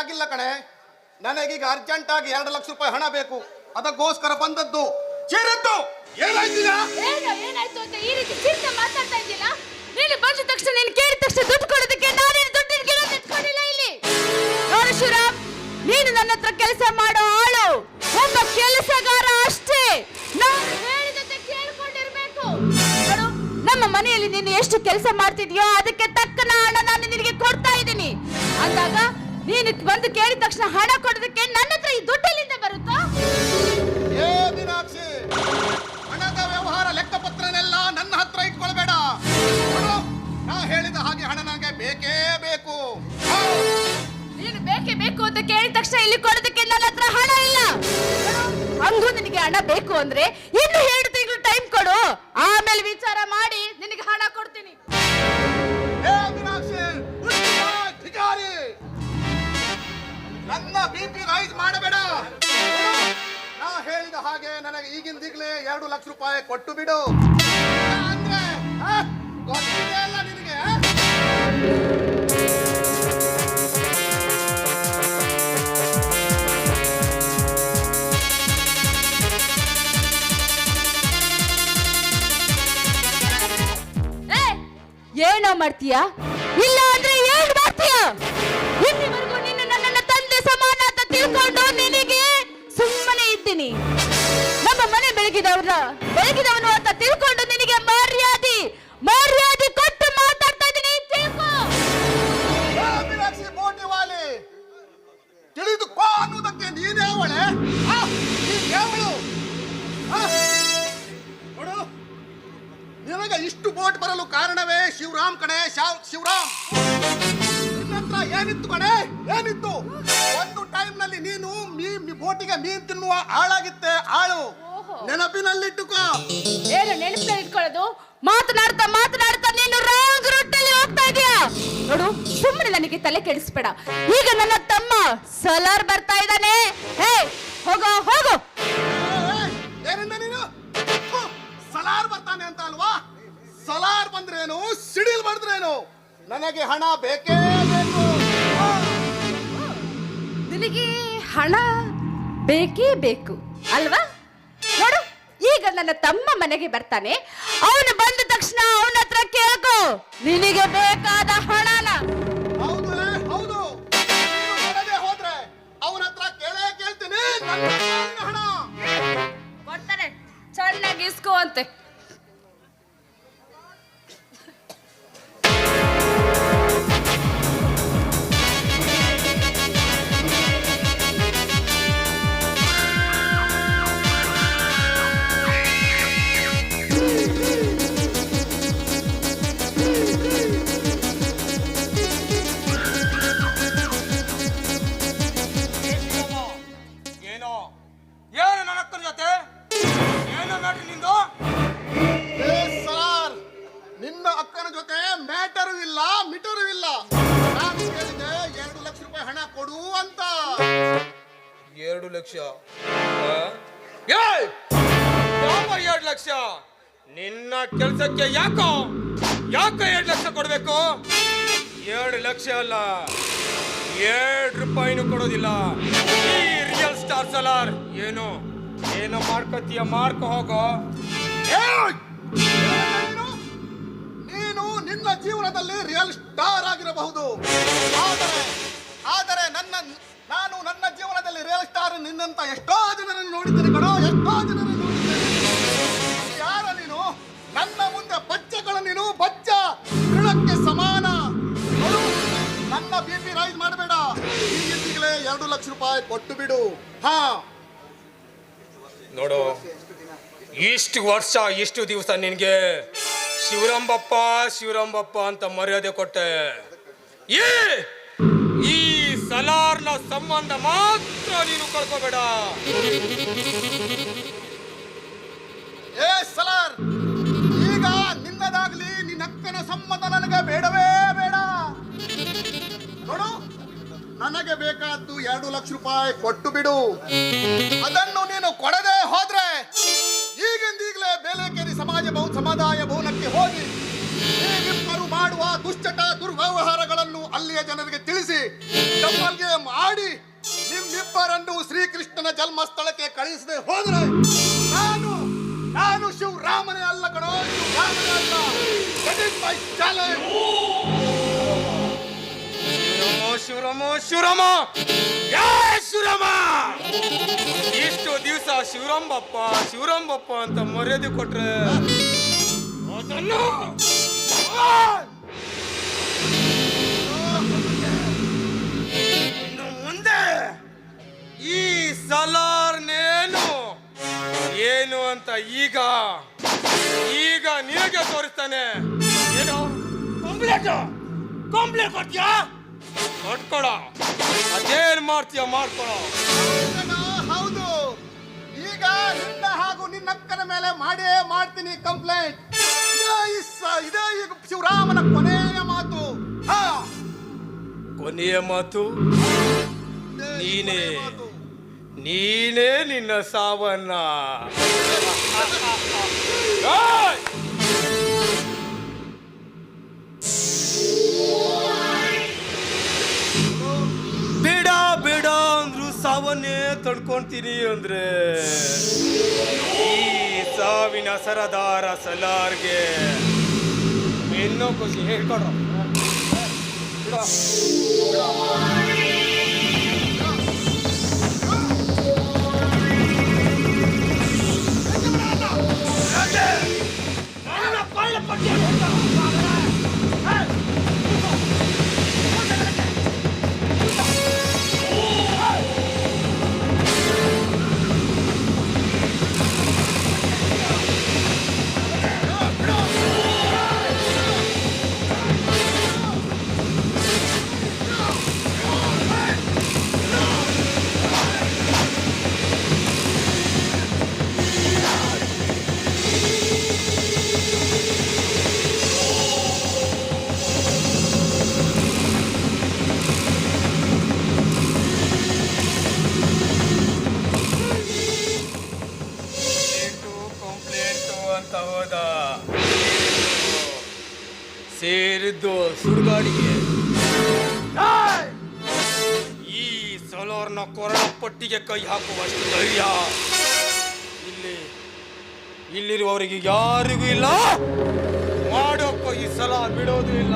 ಆಗಿಲ್ಲ ಕಣೆ. ನನಗೀಗ ಅರ್ಜೆಂಟ್ ಆಗಿ ಎರಡು ಲಕ್ಷ ರೂಪಾಯಿ ಹಣ ಬೇಕು. ಅದಕ್ಕೋಸ್ಕರ ಬಂದದ್ದು ಚೇರದ್ದು ಏನಾಯ್ತಿಲ್ಲ ಏನು, ಏನಾಯ್ತು ಅಂತ ಈ ರೀತಿ ಚಿಂತೆ ಮಾತಾಡ್ತಾ ಇದ್ದಿಲ್ಲ ನೀನು ಬಂದ ತಕ್ಷಣ, ನೀನು ಕೇಳಿದ ತಕ್ಷಣ ದುಡ್ಡು ಕೊಡೋದಕ್ಕೆ ನಾನೇನು ದುಡ್ಡು ತೆತ್ಕೊಂಡಿಲ್ಲ ಇಲ್ಲಿ. ನೋಡು ಶಿವರಾಮ್, ನೀನು ನನ್ನ ಹತ್ರ ಕೆಲಸ ಮಾಡೋ ಆಳು. ಒಬ್ಬ ಕೆಲಸಗಾರ ಅಷ್ಟೇ. ನಾನು ಹೇಳಿದಂತೆ ಕೇಳ್ಕೊಂಡಿರ್ಬೇಕು. ನೋಡು, ನಮ್ಮ ಮನೆಯಲ್ಲಿ ನೀನು ಎಷ್ಟು ಕೆಲಸ ಮಾಡ್ತಿದ್ಯೋ ಅದಕ್ಕೆ ತಕ್ಕನ ಹಣ ನಾನು ನಿನಗೆ ಕೊಡ್ತಾ ಇದ್ದೀನಿ. ಅಂದಾಗ ನೀನು ಬಂದು ಕೇಳಿದ ತಕ್ಷಣ ಹಣ ಕೊಡೋದಕ್ಕೆ ನನ್ನ ಹತ್ರ ಈ ದುಡ್ಡಲ್ಲಿಂದ ಬರುತ್ತೋ? ಏ ಮೀನಾಕ್ಷಿ ಹಣದ ವ್ಯವಹಾರ ಲೆಕ್ಕಪತ್ರನೆಲ್ಲ ನನ್ನ ಹತ್ರ ಇಟ್ಕೊಳ್ಬೇಡ. ನೋಡು, ನಾ ಹೇಳಿದ ಹಾಗೆ ಹಣ ನನಗೆ ಬೇಕೇ ಬೇಕು. ನೀನು ಬೇಕೇ ಬೇಕು ಅಂತ ಕೇಳಿದ ತಕ್ಷಣ ಇಲ್ಲಿ ಕೊಡೋದಕ್ಕೆ ನನ್ನ ಹತ್ರ ಹಣ ಇಲ್ಲ. ಅಂದು ನಿನಗೆ ಹಣ ಬೇಕು ಅಂದ್ರೆ ಇನ್ನು ಎರಡು ತಿಂಗಳು ಟೈಮ್ ಕೊಡು. ಆಮೇಲೆ ವಿಚಾರ ಮಾಡಿ ನಿನಗೆ ಹಣ ಕೊಡ್ತೀನಿ. ನನ್ನ ಬಿ ಪಿ ರೈಸ್ ಮಾಡಬೇಡ. ನಾ ಹೇಳಿದ ಹಾಗೆ ನನಗೆ ಈಗಿಂದಿಗ್ಲೇ ಎರಡು ಲಕ್ಷ ರೂಪಾಯಿ ಕೊಟ್ಟು ಬಿಡು. ಅಂದ್ರೆ ಗೊತ್ತಿದೆ ಅಲ್ಲ ಏ, ಏನೋ ಮಾಡ್ತೀಯಾ? ಇಲ್ಲ ಬೆಳಗಿದವನು ಅಂತ ತಿಳ್ಕೊಂಡು ನಿನಗೆ ಮರ್ಯಾದೆ ಮರ್ಯಾದೆ ಕೊಟ್ಟು ಮಾತಾಡ್ತಾ ಇದ್ದೀನಿ. ತಿಳ್ಕೊ. ಮೀನಾಕ್ಷಿ ಬೋಟಿವಾಲಿ ತಿಳಿದುಕೋ ಅನ್ನೋದಕ್ಕೆ ನೀನೇ ಅವಳೆ? ಯಾವಳು? ನೋಡು, ನಿನಗೆ ಇಷ್ಟು ಬೋಟ್ ಬರಲು ಕಾರಣವೇ ಶಿವರಾಮ್ ಕಣೆ, ಶಾವ್- ಶಿವರಾಮ್. ಹತ್ರ ಏನಿತ್ತು ಕಣೆ? ಏನಿತ್ತು? ಒಂದು ಟೈಮ್ನಲ್ಲಿ ನೀನು ಮೀ ಬೋಟಿಗೆ ಮೀನ್ ತಿನ್ನುವ ಆಳಾಗಿತ್ತೆ ಆಳು. ನೆನಪಿನಲ್ಲಿಟ್ಟುಕೋ. ಏನು ನೆನಪಿನಲ್ಲಿ ಇಟ್ಕೊಳ್ಳೋದು? ಮಾತನಾಡ್ತಾ ಮಾತನಾಡ್ತಾ ನೀನು ರಾಂಗ್ ರೂಟಲ್ಲಿ ಹೋಗ್ತಾ ಇದೀಯಾ? ನೋಡು ಸುಮ್ಮನೆ ನನಗೆ ತಲೆ ಕೆಡಿಸ್ಬೇಡ. ಈಗ ನನ್ನ ತಮ್ಮ ಸಲಾರ್ ಬರ್ತಾ ಇದ್ದಾನೆ. ಹೇ ಹೋಗೋ ಹೋಗೋ. ಏನಿಂದ ನೀನು? ಥು, ಸಲಾರ್ ಬರ್ತಾನೆ ಅಂತ ಅಲ್ವಾ? ಸಲಾರ್ ಬಂದ್ರೇನು? ಸಿಡಿಲ್ ಮಾಡಿದ್ರೇನು ನನಗೆ ಹಣ ಬೇಕೇ ಬೇಕು. ನಿನಗೆ ಹಣ ಬೇಕೇ ಬೇಕು ಅಲ್ವಾ? ನನ್ನ ತಮ್ಮ ಮನೆಗೆ ಬರ್ತಾನೆ. ಅವನು ಬಂದ ತಕ್ಷಣ ಅವನ ಹತ್ರ ಕೇಳ್ಕೊ. ನಿನಗೆ ಬೇಕಾದ ಹಣನ. ಹೌದು ರೇ, ಹೌದು. ನೀನು ಕೊಡದೆ ಹೋದ್ರೆ ಅವನ ಹತ್ರ ಕೇಳೇ ಕೇಳ್ತೀನಿ. ನನ್ನ ಹಣ ಕೊಡ್ತಾರೆ ಚೆನ್ನಾಗಿ ಇಸ್ಕೋ ಅಂತೆ. ಅಕ್ಕನ ಜೊತೆ ಏನು ಮ್ಯಾಟರ್ ನಿಂದು? ಸರ್ ಸಾರ್ ನಿನ್ನ ಅಕ್ಕನ ಜೊತೆ ಮ್ಯಾಟರು ಇಲ್ಲ ಮಿಟರು ಇಲ್ಲ. ನಾನು ಕೇಳಿದೆ ಎರಡು ಲಕ್ಷ ರೂಪಾಯಿ ಹಣ ಕೊಡು ಅಂತ. ಎರಡು ಲಕ್ಷ? ಆ? ಏಯ್! ಯಾವ ಎರಡು ಲಕ್ಷ? ನಿನ್ನ ಕೆಲಸಕ್ಕೆ ಯಾಕೋ? ಯಾಕೋ ಎರಡು ಲಕ್ಷ ಕೊಡ್ಬೇಕು? ಎರಡು ಲಕ್ಷ ಅಲ್ಲ ಎರಡು ರೂಪಾಯಿನೂ ಕೊಡೋದಿಲ್ಲ. ಈ ರಿಯಲ್ ಸ್ಟಾರ್ ಸಲಾರ್ ಏನು? ಏನೋ ಮಾಡ್ಕೋತೀಯ ಮಾಡ್ಕೊ ಹೋಗೋ! ನೀನು ನೀನು ನಿನ್ನ ಜೀವನದಲ್ಲಿ ರಿಯಲ್ ಸ್ಟಾರ್ ಆಗಿರಬಹುದು. ಆದರೆ ಆದರೆ ನನ್ನ, ನಾನು ನನ್ನ ಜೀವನದಲ್ಲಿ ರಿಯಲ್ ಸ್ಟಾರ್ ನಿನ್ನಂತ ಎಷ್ಟೋ ಜನರನ್ನು ನೋಡಿದ್ದೇನೆ ಕಣೋ, ಎಷ್ಟೋ ಜನರನ್ನು ನೋಡಿದ್ದೇನೆ. ಯಾರ ನೀನು? ನನ್ನ ಮುಂದೆ ಬಚ್ಚಗಳ ನೀನು? ಬಚ್ಚ ಋಣಕ್ಕೆ ಸಮಾನ? ನನ್ನ ಬಿ ಪಿ ರೈಸ್ ಮಾಡಬೇಡ. ಈಗಲೇ ಎರಡು ಲಕ್ಷ ರೂಪಾಯಿ ಕೊಟ್ಟು ಬಿಡು. ಹಾ. ನೋಡು. ಇಷ್ಟು ವರ್ಷ, ಇಷ್ಟು ದಿವಸ ನಿನಗೆ ಶಿವರಾಂಬಪ್ಪ ಶಿವರಾಂಬಪ್ಪ ಅಂತ ಮರ್ಯಾದೆ ಕೊಟ್ಟೆ. ಈ ಈ ಸಲಾರ್ನ ಸಂಬಂಧ ಮಾತ್ರ ನೀನು ಕಳ್ಕೋಬೇಡ. ಏ ಸಲಾರ್, ಈಗ ನಿನ್ನದಾಗ್ಲಿ ನಿನ್ನಕ್ಕನ ಸಂಬಂಧ ನನಗೆ ಬೇಡವೇ ಬೇಡ. ನೋಡು, ನನಗೆ ಬೇಕಾದ್ದು ಎರಡು ಲಕ್ಷ ರೂಪಾಯಿ ಕೊಟ್ಟು ಬಿಡು. ಅದನ್ನು ನೀನು ಕೊಡದೆ ಹೋದ್ರೆ ಈಗಿಂದೀಗಲೇ ಬೇಲೆಕೇರಿ ಸಮಾಜ ಬಹು ಸಮುದಾಯ ಭವನಕ್ಕೆ ಹೋಗಿ ನೀವಿಬ್ಬರು ಮಾಡುವ ದುಶ್ಚಟ ದುರ್ವ್ಯವಹಾರಗಳನ್ನು ಅಲ್ಲಿಯ ಜನರಿಗೆ ತಿಳಿಸಿ ತಮ್ಮಲ್ಲಿಗೆ ಮಾಡಿ ನಿಮ್ಮಿಬ್ಬರನ್ನು ಶ್ರೀಕೃಷ್ಣನ ಜನ್ಮಸ್ಥಳಕ್ಕೆ ಕಳಿಸದೆ ಹೋದ್ರೆ ನಾನು ನಾನು ಶಿವರಾಮನೇ ಅಲ್ಲ ಕಣೋ ಶಿವರಾಮ ಶಿವರಾಮ ಶಿವರಾಂಬಪ್ಪ ಶಿವರಾಂಬಪ್ಪ ಅಂತ ಮರ್ಯಾದೆ ಕೊಟ್ರೆ ಮುಂದೆ ಈ ಸಲಾರ್ನೇನು ಏನು ಅಂತ ಈಗ ಈಗ ನಿನಗೆ ತೋರಿಸ್ತಾನೆ. ಏನು? ಕಂಪ್ಲೇಂಟ್ ಕಂಪ್ಲೇಂಟ್ ಕೊಡ್ತೀಯಾ? ಕೊಟ್ಕೊಳ. ಅದೇನ್ ಮಾಡ್ತೀಯ? ಮಾಡ್ಕೊಳ. ಮೇಲೆ ಮಾಡೇ ಮಾಡ್ತೀನಿ ಕಂಪ್ಲೇಂಟ್. ಇದೇ ಈಗ ಶಿವರಾಮನ ಕೊನೆಯ ಮಾತು. ಕೊನೆಯ ಮಾತು? ನೀನೇ. ನೀನೇ ನಿನ್ನ ಸಾವನ್ನ. ಏಯ್! ಸಾವನ್ನೇ ತಡ್ಕೊಂತೀನಿ ಅಂದ್ರೆ ಈ ಸಾವಿನ ಸರದಾರ ಸಲಾರ್ಗೆ ಇನ್ನೂ ಖುಷಿ ಹೇಳ್ಕೊಡ್ರ. ಸೇರಿದ್ದು ಸುಡುಗಾಡಿಗೆ! ಈ ಸಲೋರ್ನ ಕೊರಳ ಪಟ್ಟಿಗೆ ಕೈ ಹಾಕುವಷ್ಟು ಧೈರ್ಯ. ಇಲ್ಲಿ ಇಲ್ಲಿರುವವರಿಗೆ ಯಾರಿಗೂ ಇಲ್ಲ. ಮಾಡೋಕ್ಕೂ ಈ ಸಲ ಬಿಡೋದು ಇಲ್ಲ.